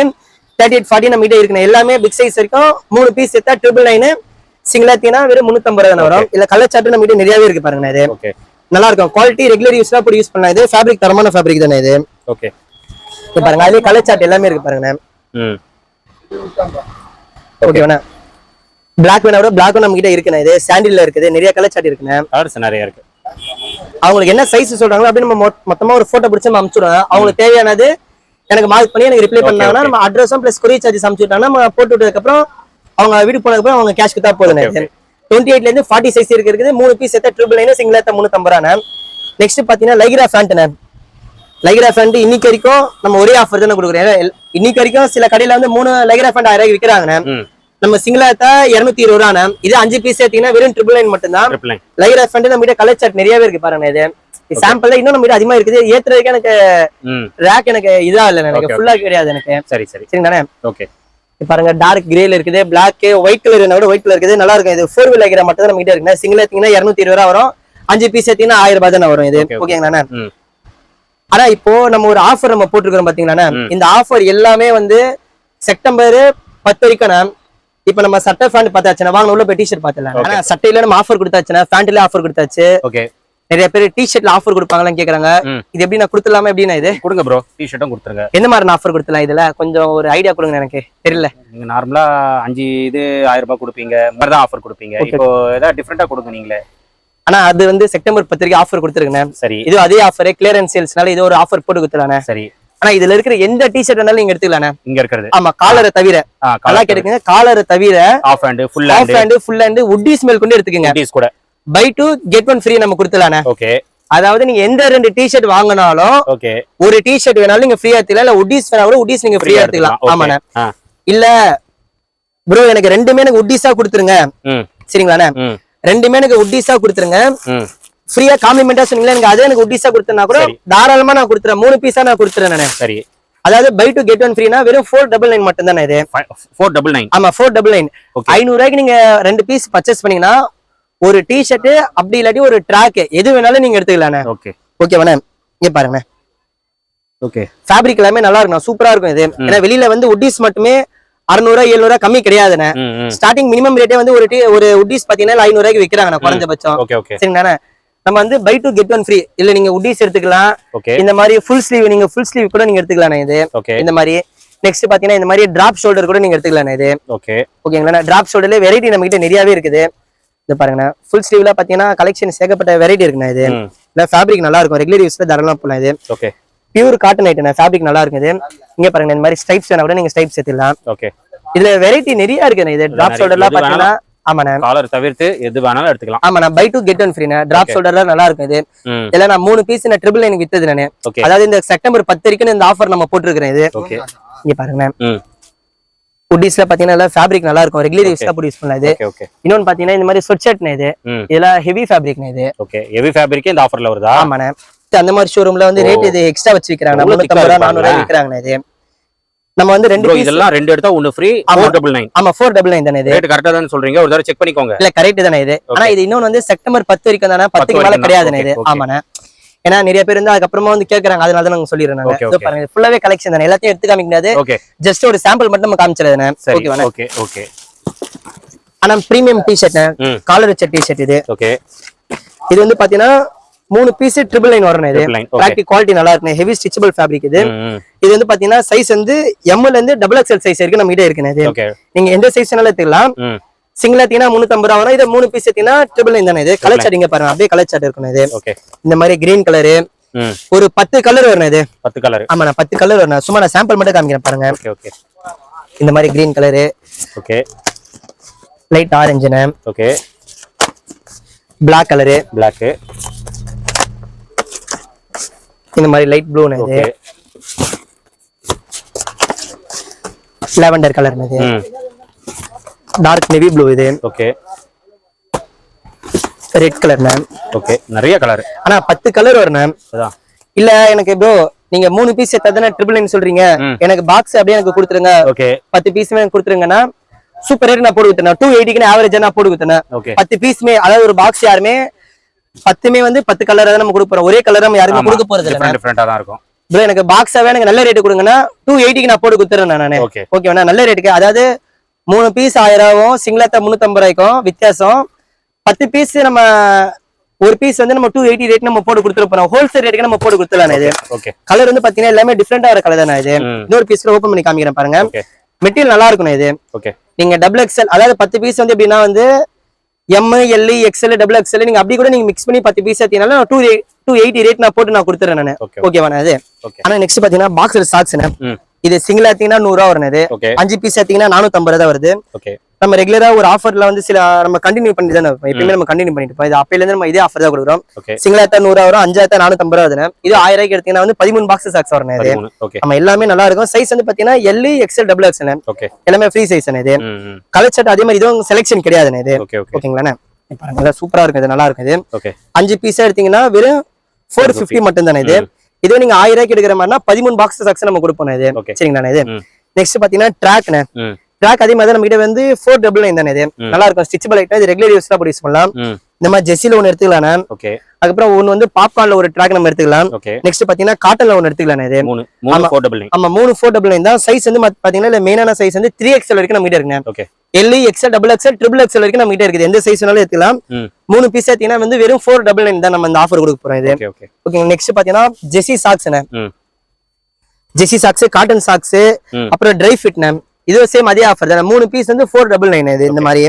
A: thirty eight forty நம்ம கிட்ட எல்லாமே பிக் சைஸ் வரைக்கும் மூணு பீஸ் எடுத்தா ட்ரிபிள் நைன் சிங்கிளா எடுத்தீங்கன்னா வெறும் ரூபா தானே வரும். இல்ல கலர் சார்ட் நம்ம கிட்ட நிறையவே இருக்கு பாருங்க இது.
B: ஓகே
A: நல்லா இருக்கும் குவாலிட்டி ரெகுலர் யூஸ்லாம் போட்டு யூஸ் பண்ணலாம். இது ஃபேப்ரிக் தரமான ஃபேப்ரிக் தானே இது.
B: ஓகே
A: பாருங்க அதுலயே கலர் சார்ட் எல்லாமே இருக்கு பாருங்க
B: ம்.
A: ஓகே வேணா பிளாக் வேணா பிளாக்கும் நம்ம கிட்ட இருக்குண்ணே. இது சாண்டில்ல இருக்குது. நிறைய கலர் சார்ட் இருக்குண்ணே.
B: கலர்ஸ் நிறைய இருக்கு.
A: அவங்களுக்கு என்ன சைஸ் சொல்றாங்களோ அப்படி நம்ம மொத்தமா ஒரு போட்டோ பிடிச்சு நம்ம அனுப்பிச்சுடுவோம் அவங்களுக்கு தேவையானது எனக்கு மார்க் பண்ணி எனக்கு ரிப்ளை பண்ணாங்கன்னா. நம்ம அட்ரஸும் பிளஸ் கொரியர் சார்ஜஸ் அனுப்பிச்சுட்டாங்கன்னா நம்ம போட்டு விட்டதுக்கு அப்புறம் அவங்க வீட்டுக்கு போனதுக்கு அப்புறம் அவங்க கேஷ் கொடுத்தா போதும். டுவெண்ட்டி எயிட்ல இருந்து ஃபார்ட்டி சைஸ் இருக்கு இருக்குது. மூணு பீஸ் எடுத்தா ட்ரிபிள் நைன் சிங்கிள் எடுத்தா முந்நூத்தம்பது ரூபா நெக்ஸ்ட் பாத்தீங்கன்னா லைக்ரா ஃபேண்ட்ண்ணே லைக்ரா ஃபேண்ட் இன்னைக்கு வரைக்கும் நம்ம ஒரே ஆஃபர் தானே கொடுக்குறோம். இன்னைக்கு வரைக்கும் சில கடையில வந்து மூணு லைக்ரா ஃபேண்ட் ஆயிரம் ரூபாய்க்கு விற்கிறாங்கண்ணே நம்ம சிங்கிளா எடுத்தா இருநூத்தி இருபது ரூபாண்ணே. இது அஞ்சு பீஸ் எடுத்தீங்கன்னா வெறும் ட்ரிபிள் நைன் மட்டும்தான்.
B: ட்ரிபிள் நைன்
A: லைர் நம்ம கிட்ட கலர் சார்ட் நிறையவே இருக்கு பாருங்க இது. சாம்பிள்ல இன்னும் நம்ம அதிகமா இருக்குது. ஏத்துறதுக்கு எனக்கு ரேக் எனக்கு இதா இல்ல எனக்கு ஃபுல்லா கிடையாது எனக்கு.
B: சரி சரி.
A: சரிங்கண்ணே
B: ஓகே
A: பாருங்க டார்க் கிரேல இருக்குது பிளாக் ஒயிட் கலர் விட ஒயிட் கலர் இருக்குது. நல்லா இருக்கும். இது ஃபோர் வீல் வைக்கிற மட்டும் தான் நம்ம கிட்ட இருக்குண்ணே சிங்கிள் எடுத்தீங்கன்னா இருநூத்தி இருபது ரூபா வரும். அஞ்சு பீஸ் எடுத்தீங்கன்னா ஆயிரம் ரூபாய் தானே வரும் இது. ஓகேங்கண்ணா ஆனா இப்போ நம்ம ஒரு ஆஃபர் நம்ம போட்டுருக்கோம் பாத்தீங்களாண்ணே.
B: ம்.
A: இந்த ஆஃபர் எல்லாமே வந்து செப்டம்பர் பத்து வரைக்கும் இப்ப நம்ம சட்டை ஃபேண்ட் பார்த்தாச்சுன்னா வாங்க உள்ள போய் டிஷர்ட் பார்த்துலாம். ஆனா சட்டையில நம்ம ஆஃபர் கொடுத்தாச்சுன்னா ஃபேண்ட்ல ஆஃபர் கொடுத்தாச்சு.
B: ஓகே
A: நிறைய பேர் டிஷர்ட்ல ஆஃபர் கொடுப்பாங்களான்னு கேக்குறாங்க. இது எப்படி நான் கொடுத்துலாமா எப்படின்னா இது?
B: கொடுங்க ப்ரோ டிஷர்ட்டும் கொடுத்துருங்க.
A: எந்த மாதிரி ஆஃபர் கொடுத்துலாம் இதுல? கொஞ்சம் ஒரு ஐடியா கொடுங்க எனக்கு. தெரியல.
B: நீங்க நார்மலா அஞ்சு இது ஆயிரம் ரூபாய் கொடுப்பீங்க. மாதிரி தான் ஆஃபர் கொடுப்பீங்க. இப்போ ஏதாவது டிஃப்ரெண்டா கொடுங்க நீங்களே.
A: ஆனா அது வந்து செப்டம்பர் பத்து வரைக்கும் ஆஃபர் கொடுத்துருக்கேன்
B: சரி.
A: இது அதே ஆஃபர் கிளியரன்ஸ் சேல்ஸ்னால இது ஒரு ஆஃபர் போட்டு கொடுத்துலானே
B: சரி.
A: ஆனா இதுல இருக்கிற எந்த டிஷர்ட் வேணாலும் நீங்க எடுத்துக்கலாண்ணே.
B: இங்க இருக்கிறது.
A: ஆமா காலரை தவிர. நல்லா கேட்டுக்கங்க காலரை தவிர.
B: Half hand full
A: half
B: hand
A: full hand உட்டி smell கொண்டு எடுத்துக்கங்க.
B: குட்டீஸ் கூட.
A: Buy two get one free நம்ம கொடுத்துலாண்ணே
B: ஓகே
A: அதாவது நீங்க எந்த ரெண்டு டிஷர்ட் வாங்கினாலும்
B: ஓகே
A: ஒரு டிஷர்ட் வேணாலும் நீங்க ஃப்ரீயா எடுத்துக்கலாம். இல்ல உட்டிஸ் வேணா கூட உட்டிஸ் நீங்க ஃப்ரீயா எடுத்துக்கலாம். ஆமாண்ணே. இல்ல ப்ரோ எனக்கு ரெண்டுமே எனக்கு உட்டிஸா கொடுத்துருங்க. சரிங்களாண்ணே? ரெண்டுமே எனக்கு உட்டிஸா கொடுத்துருங்க. ஃப்ரீயா காம்ப்ளிமெண்டா சொன்னீங்களா? எனக்கு அதே எனக்கு உட்டிஸா கொடுத்தனா கூட. தாராளமா நான் கொடுத்துறேன். மூணு பீஸா நான் கொடுத்துறேன் நானு.
B: சரி.
A: அதாவது பை டு கெட் ஒன் ஃப்ரீனா வெறும் ஃபோர் டபுள் நைன் மட்டும் தானே இது
B: ஃபோர் டபுள் நைன்
A: ஆமா ஃபோர் டபுள் நைன் ஐநூறு ரூபாய்க்கு நீங்க ரெண்டு பீஸ் பர்ச்சேஸ் பண்ணீங்கன்னா ஒரு டிஷர்ட் அப்படி இல்லாட்டி ஒரு ட்ராக் எது வேணாலும் நீங்க எடுத்துக்கலாண்ணே
B: ஓகே
A: ஓகேவாண்ணே இங்க பாருங்கண்ணே.
B: ஓகே
A: ஃபேப்ரிக் எல்லாமே நல்லா இருக்கும். சூப்பரா இருக்கும் இது. ஏன்னா வெளியில வந்து உட்டிஸ் மட்டுமே அறுநூறுவா எழுநூறுவா கம்மி கிடையாதுண்ணே. ஸ்டார்டிங் மினிமம் ரேட்டே வந்து ஒரு டி- ஒரு உட்டிஸ் பாத்தீங்கன்னா ஐநூறு ரூபாய்க்கு விக்கிறாங்கண்ணா குறைஞ்சபட்சம். சரிங்கண்ணா நம்ம வந்து buy two get one free இல்ல நீங்க உட்டிஸ் எடுத்துக்கலாம். இந்த மாதிரி ஃபுல் ஸ்லீவ் நீங்க ஃபுல் ஸ்லீவ் கூட நீங்க எடுத்துக்கலாம் இது. இந்த மாதிரி. நெக்ஸ்ட் பாத்தீங்கன்னா இந்த மாதிரி டிராப் ஷோல்டர் கூட நீங்க எடுத்துக்கலாம் இது.
B: ஓகே
A: ஓகேங்களா டிராப் ஷோல்டர்ல வெரைட்டி நம்ம கிட்ட நிறையவே இருக்குது. இது பாருங்கண்ணா. ஃபுல் ஸ்லீவ்ல பாத்தீங்கன்னா கலெக்ஷன் ஏகப்பட்ட வெரைட்டி இருக்குண்ணா இது. இல்ல ஃபேப்ரிக் நல்லா இருக்கும். ரெகுலர் யூஸ்ல தாராளமா போலாம் இது.
B: Okay
A: pure cotton item fabric நல்லா இருக்குது இங்க பாருங்க இந்த மாதிரி ஸ்டைப்ஸ் வேணா கூட நீங்க ஸ்டைப்ஸ் எடுத்துக்கலாம்
B: ஓகே
A: இதுல வெரைட்டி நிறைய இருக்குண்ணா இது. டிராப் ஷோல்டர்லாம் பாத்தீங்கன்னா ஆமாண்ணா
B: காலர் தவிர்த்து எது வேணாலும் எடுத்துக்கலாம்.
A: ஆமாண்ணா பை டூ கெட் ஒன் ஃப்ரீண்ணா டிராப் ஷோல்டர்லாம் நல்லா இருக்கும் இது. நான் மூணு பீஸ் நான் ட்ரிபிள் எனக்கு வித்தது நானு அதாவது இந்த செப்டம்பர் பத்து வரைக்கும் இந்த ஆஃபர் நம்ம போட்டுருக்கிறேன் இது. இங்க பாருங்க
B: ம்.
A: புட்டிஸ்ல பாத்தீங்கன்னா ஃபேப்ரிக் நல்லா இருக்கும். ரெகுலர் யூஸ் தான் யூஸ் பண்ணலாம் இது. இன்னொன்னு பாத்தீங்கன்னா இந்த மாதிரி ஸ்வெட் ஷர்ட்னா இது. இதெல்லாம் ஹெவி ஃபேப்ரிக்னா இது.
B: ஓகே ஹெவி ஃபேப்ரிக்கே இந்த ஆஃபர்ல வருதா?
A: ஆமாண்ணே. அந்த மாதிரி ஷோரூம்ல வந்து ரேட் இது எக்ஸ்ட்ரா வச்சு ரூபா நானூறு ரூபாய் விக்கிறாங்கண்ணே இது. நம்ம வந்து ரெண்டு
B: இதெல்லாம் ரெண்டு எடுத்தா ஒன்னு ஃப்ரீ. ஃபோர் டபுள் நைன்
A: ஆமா ஃபோர் டபுள் நைன் தானே இது?
B: ரேட் கரெக்டா தான் சொல்றீங்க. ஒரு தடவை செக் பண்ணிக்கோங்க.
A: இல்ல கரெக்ட் தானே இது. ஆனா இது இன்னொன்னு வந்து செப்டம்பர் பத்து வரைக்கும் தானே? பத்துக்கு மேல. கிடையாதுண்ணே இது. ஆமாண்ணே. ஏன்னா நிறைய பேர் வந்து அதுக்கப்புறமா வந்து கேக்குறாங்க. அதனால தான் நாங்க
B: okay.
A: பாருங்க ஃபுல்லாவே கலெக்ஷன் தானே. எல்லாத்தையும் எடுத்து காமிக்க முடியாது
B: ஓகே
A: ஜஸ்ட் ஒரு சாம்பிள் மட்டும் நம்ம காமிச்சிருந்தேன்
B: சரி
A: ஓகேவா
B: ஓகே ஓகே
A: ஆனா பிரீமியம் டிஷர்ட்
B: ம்.
A: காலர் வச்ச டிஷர்ட் இது.
B: ஓகே
A: இது வந்து பாத்தீங்கன்னா மூணு பீஸ் ட்ரிபிள் லைன் வரணும் இது. ப்ராக்டிக் குவாலிட்டி நல்லா இருக்கும் ஹெவி ஸ்டிச்சபிள் ஃபேப்ரிக் இது. இது வந்து பாத்தீங்கன்னா சைஸ் வந்து எம்எல் இருந்து டபுள் எக்ஸ்எல் சைஸ் வரைக்கும் நம்ம கிட்ட இருக்குண்ணே இது.
B: ஓகே
A: நீங்க எந்த சைஸ் எடுத்துக்கலாம். சிங்கிள் எடுத்தீங்கன்னா முந்நூத்தம்பது ரூபா வரும். இது மூணு பீஸ் எடுத்தீங்கன்னா ட்ரிபிள் லைன் தானே இது. கலர் சாட்டிங்க பாருங்க. அப்படியே கலர் சாட் இருக்கணும் இது.
B: ஓகே
A: இந்த மாதிரி கிரீன் கலரு ஒரு பத்து கலர் வரணும் இது.
B: பத்து கலர்
A: ஆமா நான் பத்து கலர் வரணும் சும்மா நான் சாம்பிள் மட்டும் காமிக்கிறேன் பாருங்க. இந்த மாதிரி கிரீன் கலரு
B: ஓகே
A: லைட் ஆரஞ்சுன்னு
B: ஓகே
A: பிளாக் கலரு
B: பிளாக்
A: இந்த மாதிரி லைட் ப்ளூன்னு இது லாவெண்டர் கலர்னு இது டார்க் நெவி ப்ளூ இது.
B: ஓகே
A: ரெட் கலர்னு
B: ஓகே நிறைய கலர்
A: ஆனா பத்து கலர் வரணும்
B: அதான்.
A: இல்ல எனக்கு ப்ரோ நீங்க மூணு பீஸ் எடுத்தா ட்ரிபிள் நைன் சொல்றீங்க. எனக்கு பாக்ஸ் அப்படியே எனக்கு கொடுத்துருங்க.
B: ஓகே
A: பத்து பீஸுமே எனக்கு கொடுத்துருங்கன்னா சூப்பர் ரேட் நான் போட்டு கொடுத்தேன் டூ எயிட்டிக்கு ஆவரேஜா நான் போட்டு கொடுத்தேன்
B: ஓகே
A: பத்து பீஸுமே அதாவது ஒரு பாக்ஸ் யாருமே பத்துமே வந்து பத்து கலர் தான் நம்ம கொடுக்க போறோம். ஒரே கலர் நம்ம யாருமே கொடுக்க போறது இல்ல
B: டிஃப்ரெண்ட் டிஃப்ரெண்டா தான் இருக்கும்.
A: ப்ரோ எனக்கு பாக்ஸாவே எனக்கு நல்ல ரேட் கொடுங்கன்னா டூ எயிட்டிக்கு நான் போட்டு கொடுத்துறேன் நானு
B: ஓகே
A: ஓகேவா நல்ல ரேட்டுக்கு அதாவது மூணு பீஸ் ஆயிரம் ரூபாயும் சிங்கிளத்தை முந்நூத்தம்பது ரூபாய்க்கும் வித்தியாசம். பத்து பீஸ் நம்ம ஒரு பீஸ் வந்து நம்ம டூ எயிட்டி ரேட் நம்ம போட்டு கொடுத்துட்டு போறோம். ஹோல்சேல் ரேட்டுக்கு நம்ம போட்டு கொடுத்துலாம் இது.
B: ஓகே
A: கலர் வந்து பாத்தீங்கன்னா எல்லாமே டிஃப்ரெண்டா வர கலர் தானே இது. இன்னொரு பீஸ்ல ஓபன் பண்ணி காமிக்கிறேன் பாருங்க. மெட்டீரியல் நல்லா இருக்கணும் இது.
B: ஓகே
A: நீங்க டபுள் எக்ஸ்எல் அதாவது பத்து பீஸ் வந்து எப்படின்னா வந்து M L XL double XL நீங்க அப்படி கூட நீங்க மிக்ஸ் பண்ணி பத்து பீஸ் எடுத்தீங்கனாலும் டூ டூ எயிட்டி ரேட் நான் போட்டு நான் கொடுத்துறேன் நான்.
B: ஓகே
A: ஓகேவா அது
B: ஓகே
A: ஆனா நெக்ஸ்ட் பாத்தீங்கன்னா பாக்ஸ் சாக்ஸ் இது சிங்கிள் எடுத்தீங்கன்னா நூறு ரூபா வருது அஞ்சு பீஸ் எடுத்தீங்கன்னா நானூத்தம்பது ரூபா வருது. நம்ம ரெகுலரா ஒரு ஆஃபர்ல வந்து சில நம்ம கண்டினியூ பண்ணி தானே. எப்பயுமே நம்ம கண்டினியூ பண்ணிட்டு இருப்போம் இது அப்பையில இருந்து நம்ம இதே ஆஃபர் தான் கொடுக்குறோம். சிங்கிள் எடுத்தா நூறு ரூபா வரும் அஞ்சு எடுத்தா நானூத்தம்பது ரூபா வருது இது ஆயிரம் ரூபாய்க்கு எடுத்தீங்கன்னா வந்து பதிமூணு பாக்ஸ் சாக்ஸ் வரணும் இது. நம்ம எல்லாமே நல்லா இருக்கும். சைஸ் வந்து பாத்தீங்கன்னா எல் எக்ஸ்எல் டபுள்
B: ஓகே
A: எல்லாமே ஃப்ரீ சைஸ் இது. கலர் அதே மாதிரி இதுவும் செலெக்ஷன் கிடையாதுண்ணே இது.
B: ஓகே ஓகே
A: ஓகேங்களாண்ணே இப்ப பாருங்க. நல்லா சூப்பரா இருக்கும். இது நல்லா
B: ஓகே
A: அஞ்சு பீஸா எடுத்தீங்கன்னா வெறும் ஃபோர் ஃபிஃப்டி மட்டும் தானே இது.
B: ம்.
A: இதுவே நீங்க ஆயிரம் ரூபாய்க்கு எடுக்கிற மாதிரினா பதிமூணு பாக்ஸ் சாக்ஸ் நம்ம கொடுப்போம் இது.
B: ஓகே
A: சரிங்களாண்ணே இது? நெக்ஸ்ட் பாத்தீங்கன்னா ட்ராக்ண்ணே
B: ம்.
A: ட்ராக் அதே மாதிரி நம்ம கிட்ட வந்து ஃபோர் டபுள் நைன் தானே இது. நல்லா இருக்கும் ஸ்டிச்சபிள் ஐட்டம் இது ரெகுலர் யூஸ் பண்ணலாம்.
B: ம்.
A: இந்த மாதிரி ஜெஸ்ஸில ஒன்று எடுத்துக்கலாம்
B: ஓகே
A: அதுக்கப்புறம் ஒன்று வந்து பாப்கார்ன்ல ஒரு ட்ராக் நம்ம எடுத்துக்கலாம். நெக்ஸ்ட் பாத்தீங்கன்னா காட்டன்ல ஒன்று எடுத்துக்கலாம் இது.
B: மூணு மூணு ஃபோர் டபுள் நைன்
A: ஆமா மூணு ஃபோர் டபுள் நைன் தான். சைஸ் வந்து பாத்தீங்கன்னா இல்ல மெயினான சைஸ் வந்து த்ரீ எக்ஸ்எல் வரைக்கும் நம்ம கிட்ட இருக்குங்க
B: okay
A: L XL double XL triple XL வரைக்கும் நம்ம கிட்ட இருக்குது. எந்த சைஸ் வேணாலும் எடுத்துக்கலாம். மூணு பீஸ் எடுத்தீங்கன்னா வந்து வெறும் ஃபோர் டபுள் நைன் தான் நம்ம இந்த ஆஃபர் கொடுக்க போறோம் இது.
B: ஓகே
A: நெக்ஸ்ட் பாத்தீங்கன்னா ஜெஸி சாக்ஸ் ஜெஸி சாக்ஸ் காட்டன் சாக்ஸ் அப்புறம் ட்ரை ஃபிட் இது சேம் அதே ஆஃபர் தான். மூணு பீஸ் வந்து ஃபோர் டபுள் நைன் இது இந்த மாதிரி.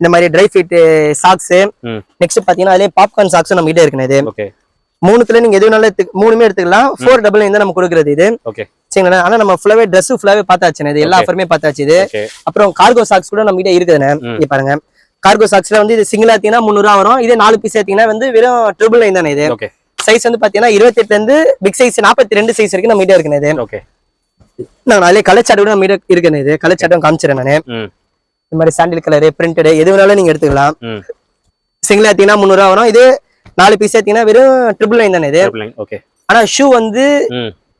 A: இந்த மாதிரி ட்ரை ஃபிட் சாக்ஸ்
B: ம்.
A: நெக்ஸ்ட் பாத்தீங்கன்னா அதுலயே பாப்கார்ன் சாக்ஸும் நம்ம கிட்ட இருக்குது மூணுத்துல நீங்க எது வேணாலும் மூணுமே எடுத்துக்கலாம். ஃபோர் டபுள் நைன் தான் நம்ம கொடுக்குறது இது.
B: ஓகே
A: சரிங்களா? ஆனா நம்ம ஃபுல்லாவே ட்ரெஸ் ஃபுல்லாவே பார்த்தாச்சுண்ணே. இது எல்லா. ஆஃபருமே பார்த்தாச்சு இது. அப்புறம் கார்கோ சாக்ஸ் கூட நம்ம கிட்ட இருக்குதுண்ணே. இங்க பாருங்க. கார்கோ சாக்ஸ்ல வந்து இது சிங்கிள் எடுத்தீங்கன்னா முந்நூறுவா வரும். இதே நாலு பீஸ் எடுத்தீங்கன்னா வந்து வெறும் ட்ரிபிள் நைன் தானே இது.
B: ஓகே
A: சைஸ் வந்து பாத்தீங்கன்னா இருபத்தெட்டுல இருந்து பிக் சைஸ் நாற்பத்தி ரெண்டு சைஸ் வரைக்கும் நம்ம கிட்ட இருக்குண்ணே இது. நான் அதிலே கலர் சாட் கூட நம்ம கிட்ட இருக்குண்ணே இது. கலர் சாட்டும் காமிச்சிடறேன் நானு. இந்த மாதிரி சாண்டில் கலரு பிரிண்டடு எது வேணாலும் நீங்க எடுத்துக்கலாம். சிங்கிள் எடுத்தீங்கன்னா முந்நூறுவா வரும். இது நாலு பீஸ் எடுத்தீங்கன்னா வெறும் ட்ரிபிள் நைன் தானே இது. ஆனா ஷூ வந்து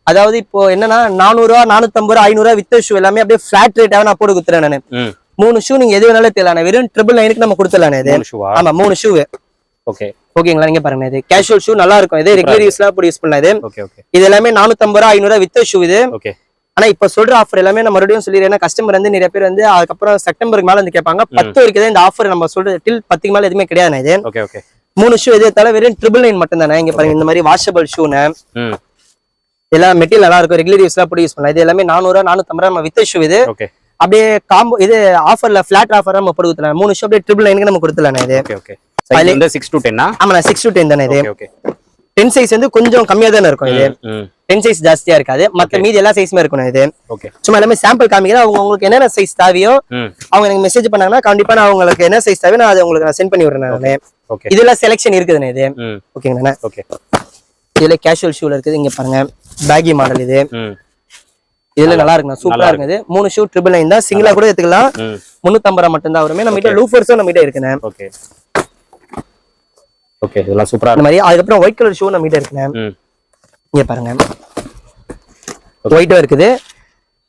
A: அதாவது இப்போ என்னன்னா நானூறுவா நானூத்தம்பது ரூபா ஐநூறுவா வித்த ஷூ எல்லாமே அப்படியே ஃபிளாட் ரேட்டாவே நான் போட்டு கொடுத்துறேன் நான். மூணு ஷூ நீங்க எது வேணாலும் தெரியல வெறும் ட்ரிபிள் நைனுக்கு நம்ம கொடுத்துடலாம் இது. ஆமா மூணு ஷூ
B: ஓகே.
A: ஓகேங்களா நீங்க பாருங்க இது. கேஷுவல் ஷூ நல்லா இருக்கும். இது ரெகுலர் யூஸ்லாம் போட்டு யூஸ் பண்ணலாம் இது. இது எல்லாமே நானூத்தம்பது ரூபா ஐநூறுவா வித்த ஷூ இது. ஆனா இப்ப சொல்ற ஆஃபர் எல்லாமே நான் மறுபடியும் சொல்லிடுறேன். கஸ்டமர் வந்து நிறைய பேர் வந்து அதுக்கப்புறம் செப்டம்பருக்கு மேல வந்து கேட்பாங்க. பத்து வரைக்கும் தான் இந்த ஆஃபர் நம்ம சொல்றது டில் பத்துக்கு மேல எதுவுமே கிடையாது இது. மூணு ஷூ எது எடுத்தாலும் வெறும் ட்ரிபிள் நைன் மட்டும் தானே இங்க பாருங்க இந்த மாதிரி வாஷபிள் ஷூனு
B: ம்.
A: எல்லாம் மெட்டீரியல் நல்லா இருக்கும் ரெகுலர் யூஸ்லாம் போட்டு யூஸ் பண்ணலாம்? இது எல்லாமே நானூறுவா நானூத்தம்பது ரூபா நம்ம வித்த ஷூ இது. அப்படியே காம்போ இது ஆஃபர்ல ஃபிளாட் ஆஃபர் நம்ம போட்டு கொடுத்துலாம் மூணு ஷூ அப்படியே ட்ரிபிள் நைனுக்கு நம்ம கொடுத்துலாம் இது.
B: ஓகே சிக்ஸ் டு டென்னா
A: ஆமா சிக்ஸ் டு டென் தானே இது. டென் சைஸ் வந்து கொஞ்சம் கம்மியா தானே இருக்கும் இது. டென் சைஸ் ஜாஸ்தியா இருக்காது. மத்த மீதி எல்லா சைஸுமே இருக்கணும் இது. சும்மா எல்லாமே சாம்பிள் காமிக்கிறேன். அவங்க உங்களுக்கு என்னென்ன சைஸ் தேவையோ அவங்க எனக்கு மெசேஜ் பண்ணாங்கன்னா கண்டிப்பா நான் உங்களுக்கு என்ன சைஸ் தேவையோ நான் அதை உங்களுக்கு நான் சென்ட் பண்ணி விடுறேன் நானு.
B: ஓகே
A: இதெல்லாம் செலெக்ஷன் இருக்குதுண்ணே இது. ஓகேங்கண்ணா
B: ஓகே
A: இதுல கேஷுவல் ஷூல இருக்குது. இங்க பாருங்க. பேகி மாடல் இது. இதுல நல்லா இருக்குண்ணா சூப்பரா இருக்குது. மூணு ஷூ ட்ரிபிள் நைன் தான். சிங்கிளா கூட எடுத்துக்கலாம். முன்னூத்தம்பது ரூபா மட்டும் தான் வருமே. நம்ம கிட்ட லூஃபர்ஸும் நம்ம கிட்ட இருக்குண்ணே.
B: ஓகே ஓகே இதெல்லாம் சூப்பரா
A: இந்த மாதிரி அதுக்கப்புறம் ஒயிட் கலர் ஷூ நம்ம கிட்ட இருக்குண்ணே. இங்க பாருங்க. ஒயிட்டும் இருக்குது.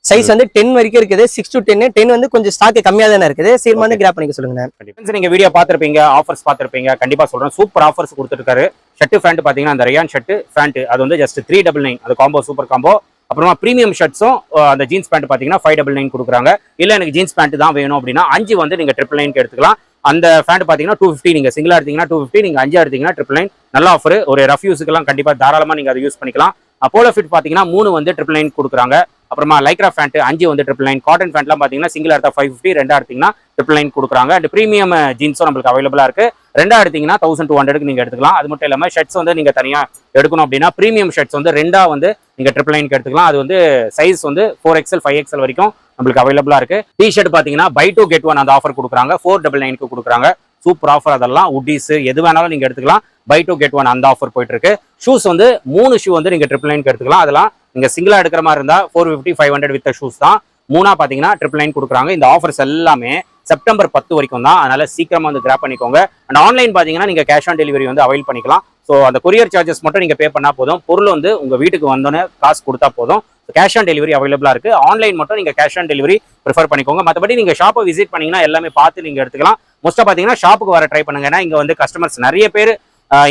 A: சைஸ் வந்து டென் வரைக்கும் இருக்குது. சிக்ஸ் டு டென் டென் வந்து கொஞ்சம் ஸ்டாக் கம்மியா தானே இருக்குது. சீக்கிரமா வந்து கிராப் பண்ணிக்க சொல்லுங்க
B: நீங்க வீடியோ பார்த்திருப்பீங்க ஆஃபர்ஸ் பார்த்திருப்பீங்க. கண்டிப்பா சொல்றேன். சூப்பர் ஆஃபர்ஸ் கொடுத்துருக்காரு ஷர்ட் ஃபேண்ட் பார்த்தீங்கன்னா அந்த ரயான் ஷர்ட் ஃபேண்ட் அது வந்து ஜஸ்ட் த்ரீ டபுள் நைன் அது காம்போ சூப்பர் காம்போ அப்புறமா ப்ரீமியம் ஷர்ட்ஸும் அந்த ஜீன்ஸ் பேண்ட் பார்த்தீங்கன்னா ஃபைவ் டபுள் நைன் கொடுக்குறாங்க. இல்லை எனக்கு ஜீன்ஸ் பேண்ட் தான் வேணும் அப்படின்னா அஞ்சு வந்து நீங்கள் ட்ரிபிள் நைன்க்கு எடுத்துக்கலாம். அந்த ஃபேண்ட் பார்த்தீங்கன்னா டூ ஃபிஃப்டி நீங்கள் சிங்கிளாக எடுத்தீங்கன்னா டூ ஃபிஃப்டி நீங்கள் அஞ்சா எடுத்தீங்கன்னா ட்ரிபிள் நைன் நல்ல ஆஃபர் ஒரு ரஃப் யூஸுக்கெல்லாம் கண்டிப்பாக தாராளமாக நீங்கள் அதை யூஸ் பண்ணிக்கலாம். அப்போலோ ஃபிட் பார்த்தீங்கன்னா மூணு வந்து ட்ரிபிள் நைன் கொடுக்குறாங்க. அப்புறமா லைக்ரா ஃபேண்ட் அஞ்சு வந்து ட்ரிபிள் நைன் காட்டன் ஃபேண்ட்லாம் பார்த்தீங்கன்னா சிங்கிள் எடுத்தால் ஃபைவ் ஃபிஃப்டி ரெண்டாக எடுத்தீங்கன்னா ட்ரிபிள் நைன் கொடுக்குறாங்க. அண்ட் ப்ரீமியம் ஜீன்ஸும் நம்மளுக்கு அவைலபிளாக இருக்குது ரெண்டா எடுத்தீங்கன்னா தௌசண்ட் டூ ஹண்ட்ரடுக்கு நீங்க எடுத்துக்கலாம். அது மட்டும் இல்லாம ஷர்ட்ஸ் வந்து நீங்க தனியா எடுக்கணும் அப்படின்னா ப்ரீமியம் ஷர்ட்ஸ் வந்து ரெண்டா வந்து நீங்க ட்ரிபிள் நைன்க்கு எடுத்துக்கலாம். அது வந்து சைஸ் வந்து ஃபோர் எக்ஸ்எல் ஃபைவ் எக்ஸ்எல் வரைக்கும் நம்மளுக்கு அவைலபிளா இருக்கு. டி ஷர்ட் பாத்தீங்கன்னா பை டூ கெட் ஒன் அந்த ஆஃபர் கொடுக்குறாங்க. ஃபோர் டபுள் நைனுக்கு கொடுக்குறாங்க. சூப்பர் ஆஃபர் அதெல்லாம் உட்டீஸ் எது வேணாலும் நீங்க எடுத்துக்கலாம். பை டூ கெட் ஒன் அந்த ஆஃபர் போயிட்டு இருக்கு ஷூஸ் வந்து மூணு ஷூ வந்து நீங்க ட்ரிபிள் நைன்க்கு எடுத்துக்கலாம். அதெல்லாம் நீங்க சிங்கிளா எடுக்கிற மாதிரி இருந்தா four fifty five hundred with shoes தான். மூணா பாத்தீங்கன்னா ட்ரிபிள் நைன் கொடுக்குறாங்க. இந்த ஆஃபர்ஸ் எல்லாமே செப்டம்பர் பத்து வரைக்கும் தான். அதனால சீக்கிரமா வந்து கிராப் பண்ணிக்கோங்க. அண்ட் ஆன்லைன் பாத்தீங்கன்னா நீங்க கேஷ் ஆன் டெலிவரி வந்து அவைல் பண்ணிக்கலாம். ஸோ அந்த கொரியர் சார்ஜஸ் மட்டும் நீங்க பே பண்ணா போதும். பொருள் வந்து உங்க வீட்டுக்கு வந்தோன்னே காசு கொடுத்தா போதும். கேஷ் ஆன் டெலிவரி அவைலபிளா இருக்கு. ஆன்லைன் மட்டும் நீங்க கேஷ் ஆன் டெலிவரி ப்ரிஃபர் பண்ணிக்கோங்க. மற்றபடி நீங்க ஷாப்பை விசிட் பண்ணீங்கன்னா எல்லாமே பார்த்து நீங்க எடுத்துக்கலாம். மோஸ்ட்டாக பாத்தீங்கன்னா ஷாப்புக்கு வர ட்ரை பண்ணுங்க. ஏன்னா இங்க வந்து கஸ்டமர்ஸ் நிறைய பேர்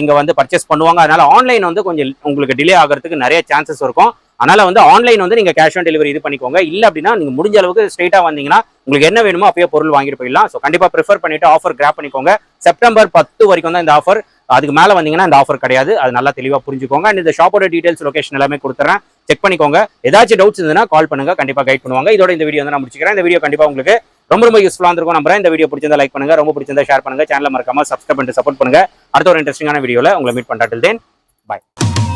B: இங்க வந்து பர்ச்சேஸ் பண்ணுவாங்க. அதனால ஆன்லைன் வந்து கொஞ்சம் உங்களுக்கு டிலே ஆகிறதுக்கு நிறைய சான்சஸ் இருக்கும். அதனால வந்து ஆன்லைன் வந்து நீங்க கேஷ் ஆன் டெலிவரி இது பண்ணிக்கோங்க. இல்ல அப்படின்னா நீங்க முடிஞ்ச அளவுக்கு ஸ்ட்ரெயிட்டா வந்தீங்கன்னா உங்களுக்கு என்ன வேணுமோ அப்பயே பொருள் வாங்கிட்டு போயிடலாம். ஸோ கண்டிப்பாக ப்ரிஃபர் பண்ணிட்டு ஆஃபர் கிராப் பண்ணிக்கோங்க. செப்டம்பர் பத்து வரைக்கும் தான் இந்த ஆஃபர் அதுக்கு மேலே வந்தீங்கன்னா இந்த ஆஃபர் கிடையாது. அது நல்லா தெளிவாக புரிஞ்சுக்கோங்க. அண்ட் இந்த ஷாப்போட டீடைல்ஸ் லொகேஷன் எல்லாமே கொடுத்துறேன். செக் பண்ணிக்கோங்க. ஏதாச்சும் டவுட்ஸ் இருந்ததுன்னா கால் பண்ணுங்க. கண்டிப்பாக கைட் பண்ணுவாங்க. இதோட இந்த வீடியோ வந்து நான் முடிச்சுக்கிறேன். இந்த வீடியோ கண்டிப்பாக உங்களுக்கு ரொம்ப ரொம்ப யூஸ்ஃபுல்லாக இருக்கும் நம்புறேன். இந்த வீடியோ பிடிச்சிருந்தா லைக் பண்ணுங்க. ரொம்ப பிடிச்சிருந்தா ஷேர் பண்ணுங்க. சேனலை மறக்காம சப்ஸ்கிரைப் பண்ணிட்டு சப்போர்ட் பண்ணுங்க. அடுத்த ஒரு இன்ட்ரெஸ்டிங்கான வீடியோவில் உங்களை மீட் பண்றேன். தென் பாய்